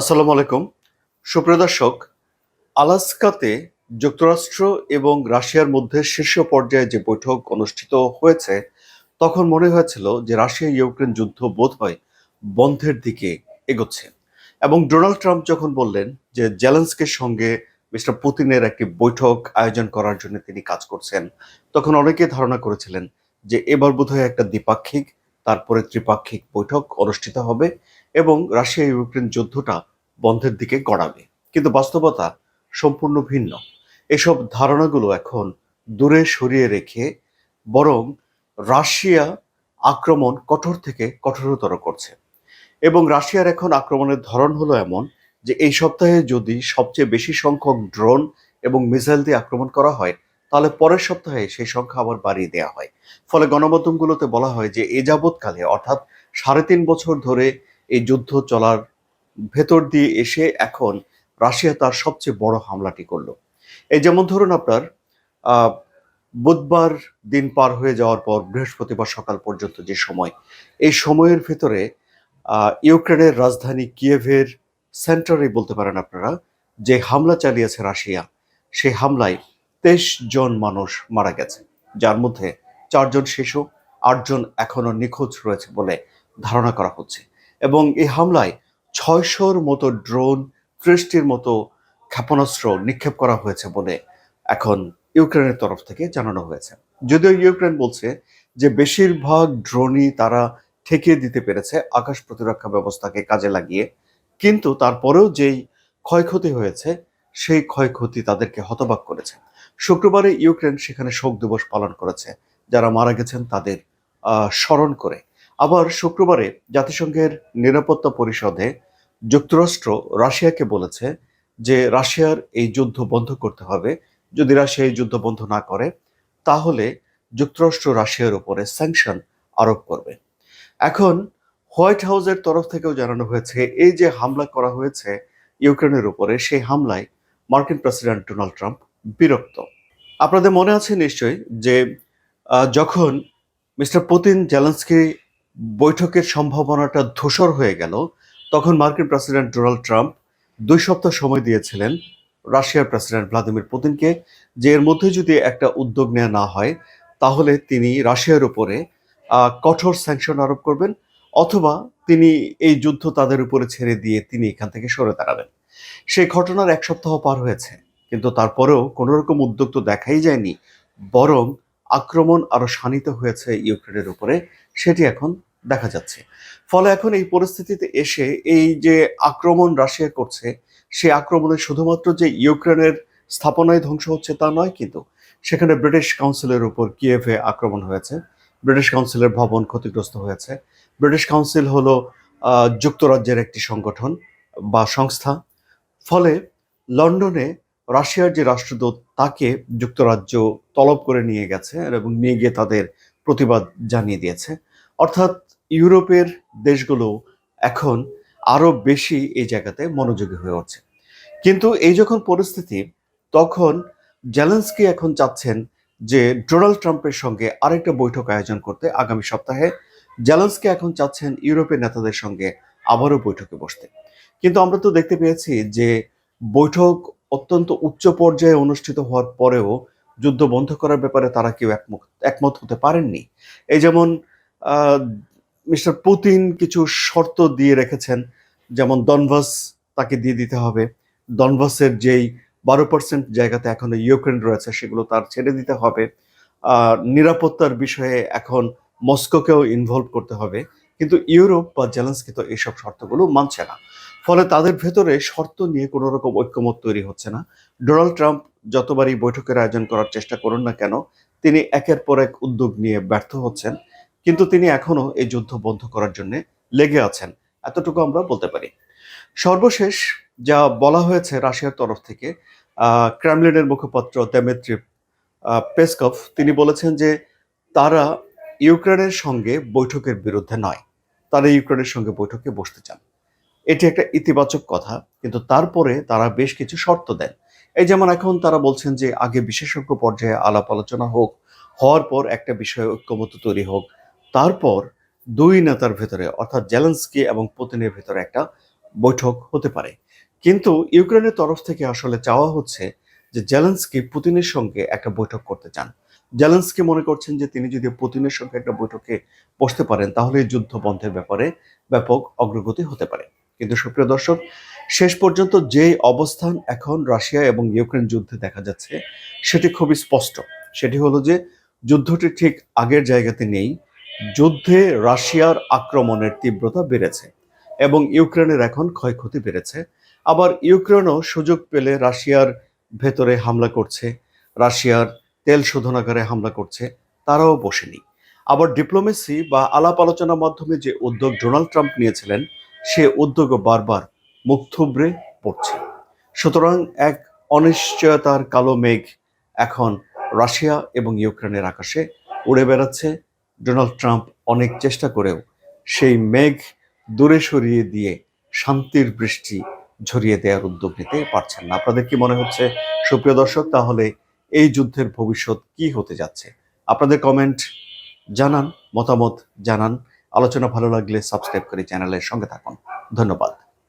আসসালামু আলাইকুম। সুপ্রিয় দর্শক, আলাস্কাতে যুক্তরাষ্ট্র এবং রাশিয়ার মধ্যে শীর্ষ পর্যায়ে যে বৈঠক অনুষ্ঠিত হয়েছে, তখন মনে হয়েছিল যে রাশিয়া ইউক্রেন যুদ্ধ বোধ হয় বন্ধের দিকে এগোচ্ছে। এবং ডোনাল্ড ট্রাম্প যখন বললেন যে জেলেন্সকের সঙ্গে মিস্টার পুতিনের একটি বৈঠক আয়োজন করার জন্য তিনি কাজ করছেন, তখন অনেকে ধারণা করেছিলেন যে এবার বোধহয় একটা দ্বিপাক্ষিক, তারপরে ত্রিপাক্ষিক বৈঠক অনুষ্ঠিত হবে এবং রাশিয়া ইউক্রেন যুদ্ধটা বন্ধের দিকে গড়াবে। কিন্তু বাস্তবতা সম্পূর্ণ ভিন্ন। এসব ধারণাগুলো এখন দূরে সরিয়ে রেখে বরং রাশিয়া আক্রমণ কঠোর থেকে কঠোরতর করছে। এবং রাশিয়ার এখন আক্রমণের ধরন হলো এমন যে এই সপ্তাহে যদি সবচেয়ে বেশি সংখ্যক ড্রোন এবং মিসাইল দিয়ে আক্রমণ করা হয়, তাহলে পরের সপ্তাহে সেই সংখ্যা আবার বাড়িয়ে দেওয়া হয়। ফলে গণমাধ্যমগুলোতে বলা হয় যে এ যাবৎকালে, অর্থাৎ সাড়ে তিন বছর ধরে এই যুদ্ধ চলার ভেতর দিয়ে এসে এখন রাশিয়া তার সবচেয়ে বড় হামলাটি করল। এই যেমন ধরুন আপনার বুধবার দিন পার হয়ে যাওয়ার পর বৃহস্পতিবার সকাল পর্যন্ত যে সময়, এই সময়ের ভেতরে ইউক্রেনের রাজধানী কিয়েভের সেন্টারে বলতে পারেন আপনারা, যে হামলা চালিয়েছে রাশিয়া, সেই হামলায় তেইশ জন মানুষ মারা গেছে। যার মধ্যে চারজন শিশু, আটজন এখনও নিখোঁজ রয়েছে বলে ধারণা করা হচ্ছে। এবং এই হামলায় ছয়শোর মতো ড্রোন, ত্রিশটির মতো ক্ষেপণাস্ত্র নিক্ষেপ করা হয়েছে বলে এখন ইউক্রেনের তরফ থেকে জানানো হয়েছে। যদিও ইউক্রেন বলছে যে বেশিরভাগ ড্রোনই তারা ঠেকিয়ে দিতে পেরেছে আকাশ প্রতিরক্ষা ব্যবস্থাকে কাজে লাগিয়ে, কিন্তু তারপরেও যেই ক্ষয়ক্ষতি হয়েছে, সেই ক্ষয়ক্ষতি তাদেরকে হতবাক করেছে। শুক্রবারে ইউক্রেন সেখানে শোক দিবস পালন করেছে, যারা মারা গেছেন তাদের স্মরণ করে আবার শুক্রবারে জাতিসংঘের নিরাপত্তা পরিষদে যুক্তরাষ্ট্র রাশিয়াকে বলেছে যে রাশিয়ার এই যুদ্ধ বন্ধ করতে হবে। যদি রাশিয়া এই যুদ্ধ বন্ধ না করে, তাহলে যুক্তরাষ্ট্র রাশিয়ার উপরে স্যাংশন আরোপ করবে। এখন হোয়াইট হাউসের তরফ থেকেও জানানো হয়েছে, এই যে হামলা করা হয়েছে ইউক্রেনের উপরে, সেই হামলায় মার্কিন প্রেসিডেন্ট ডোনাল্ড ট্রাম্প বিরক্ত। আপনাদের মনে আছে নিশ্চয়ই যে যখন মিস্টার পুতিন জেলেন্সকি বৈঠকের সম্ভাবনাটা ধূসর হয়ে গেল। তখন মার্কিন প্রেসিডেন্ট ডোনাল্ড ট্রাম্প দুই সপ্তাহ সময় দিয়েছিলেন রাশিয়ার প্রেসিডেন্ট ভ্লাদিমির পুতিনকে যে এর মধ্যে যদি একটা উদ্যোগ নেওয়া না হয়, তাহলে তিনি রাশিয়ার উপরে কঠোর স্যাংশন আরোপ করবেন অথবা তিনি এই যুদ্ধ তাদের উপরে ছেড়ে দিয়ে তিনি এখান থেকে সরে দাঁড়াবেন। সেই ঘটনার এক সপ্তাহ পার হয়েছে, কিন্তু তারপরেও কোনো রকম উদ্যোগ তো দেখাই যায়নি, বরং আক্রমণ আরও শানিত হয়েছে ইউক্রেনের উপরে, সেটি এখন দেখা যাচ্ছে। ফলে এখন এই পরিস্থিতিতে এসে এই যে আক্রমণ রাশিয়া করছে সেই আক্রমণে শুধুমাত্র যে ইউক্রেনের স্থাপনায় ধ্বংস হচ্ছে তা নয় কিন্তু সেখানে ব্রিটিশ কাউন্সিলের উপর কিয়েভে আক্রমণ হয়েছে। ব্রিটিশ কাউন্সিলের ভবন ক্ষতিগ্রস্ত হয়েছে। ব্রিটিশ কাউন্সিল হলো যুক্তরাজ্যের একটি সংগঠন বা সংস্থা। ফলে লন্ডনে রাশিয়ার যে রাষ্ট্রদূত তাকে যুক্তরাজ্য তলব করে নিয়ে গেছে এবং নিয়ে গিয়ে তাদের প্রতিবাদ জানিয়ে দিয়েছে। অর্থাৎ ইউরোপের দেশগুলো এখন আরও বেশি এই জায়গাতে মনোযোগী হয়ে উঠছে কিন্তু এই যখন পরিস্থিতি, তখন জেলেন্সকি এখন চাচ্ছেন যে ডোনাল্ড ট্রাম্পের সঙ্গে আরেকটা বৈঠক আয়োজন করতে আগামী সপ্তাহে। জেলেন্সকি এখন চাচ্ছেন ইউরোপের নেতাদের সঙ্গে আবারও বৈঠকে বসতে। কিন্তু আমরা তো দেখতে পেয়েছি যে বৈঠক অত্যন্ত উচ্চ পর্যায়ে অনুষ্ঠিত হওয়ার পরেও যুদ্ধ বন্ধ করার ব্যাপারে তারা কেউ একমত একমত হতে পারেননি। এই যেমন মিস্টার পুতিন কিছু শর্ত দিয়ে রেখেছেন, যেমন দনভাস তাকে দিয়ে দিতে হবে। দনভাসের যেই বারো পার্সেন্ট জায়গাতে এখনও ইউক্রেন রয়েছে, সেগুলো তার ছেড়ে দিতে হবে। আর নিরাপত্তার বিষয়ে এখন মস্কোকেও ইনভলভ করতে হবে। কিন্তু ইউরোপ বা জেলেন্সকি তো এইসব শর্তগুলো মানছে না। ফলে তাদের ভেতরে শর্ত নিয়ে কোনো রকম ঐক্যমত তৈরি হচ্ছে না। ডোনাল্ড ট্রাম্প যতবারই বৈঠকের আয়োজন করার চেষ্টা করুন না কেন, তিনি একের পর এক উদ্যোগ নিয়ে ব্যর্থ হচ্ছেন। কিন্তু তিনি এখনও এই যুদ্ধ বন্ধ করার জন্য লেগে আছেন। এতটুকু আমরা বলতে পারি। সর্বশেষ যা বলা হয়েছে রাশিয়ার তরফ থেকে ক্রেমলিনের মুখপাত্র দেমেত্রি আহ, পেসকভ তিনি বলেছেন যে তারা ইউক্রেনের সঙ্গে বৈঠকের বিরুদ্ধে নয়। তারা ইউক্রেনের সঙ্গে বৈঠকে বসতে চান। এটি একটা ইতিবাচক কথা কিন্তু তারপরে তারা বেশ কিছু শর্ত দেন। এই যেমন এখন তারা বলছেন যে আগে বিশেষজ্ঞ পর্যায়ে আলাপ আলোচনা হোক হওয়ার পর একটা বিষয়ে ঐক্যমত তৈরি হোক তারপর দুই নেতার ভেতরে, অর্থাৎ জেলেন্সকি এবং পুতিনের ভেতরে একটা বৈঠক হতে পারে। কিন্তু ইউক্রেনের তরফ থেকে আসলে চাওয়া হচ্ছে যে জেলেন্সকি পুতিনের সঙ্গে একটা বৈঠক করতে চান। জেলেন্সকি মনে করছেন যে তিনি যদি পুতিনের সঙ্গে একটা বৈঠকে বসতে পারেন, তাহলে এই যুদ্ধ বন্ধের ব্যাপারে ব্যাপক অগ্রগতি হতে পারে। কিন্তু সুপ্রিয় দর্শক, শেষ পর্যন্ত যে অবস্থান এখন রাশিয়া এবং ইউক্রেন যুদ্ধে দেখা যাচ্ছে, সেটি খুবই স্পষ্ট। সেটি হলো যে যুদ্ধটি ঠিক আগের জায়গাতে নেই যুদ্ধে রাশিয়ার আক্রমণের তীব্রতা বেড়েছে এবং ইউক্রেনের এখন ক্ষয়ক্ষতি বেড়েছে। আবার ইউক্রেনও সুযোগ পেলে রাশিয়ার ভেতরে হামলা করছে, রাশিয়ার তেল শোধনাগারে হামলা করছে, তারাও বসেনি। আবার ডিপ্লোমেসি বা আলাপ আলোচনার মাধ্যমে যে উদ্যোগ ডোনাল্ড ট্রাম্প নিয়েছিলেন, সে উদ্যোগও বারবার মুখ থুবড়ে পড়ছে। সুতরাং এক অনিশ্চয়তার কালো মেঘ এখন রাশিয়া এবং ইউক্রেনের আকাশে উড়ে বেড়াচ্ছে। ডোনাল্ড ট্রাম্প অনেক চেষ্টা করেও সেই মেঘ দূরে সরিয়ে দিয়ে শান্তির বৃষ্টি ঝরিয়ে দেওয়ার উদ্যোগ নিতে পারছেন না। আপনাদের কি মনে হচ্ছে? সুপ্রিয় দর্শক, তাহলে এই যুদ্ধের ভবিষ্যৎ কি হতে যাচ্ছে? আপনাদের কমেন্ট জানান, মতামত জানান। আলোচনা ভালো লাগলে সাবস্ক্রাইব করে চ্যানেলের সঙ্গে থাকুন। ধন্যবাদ।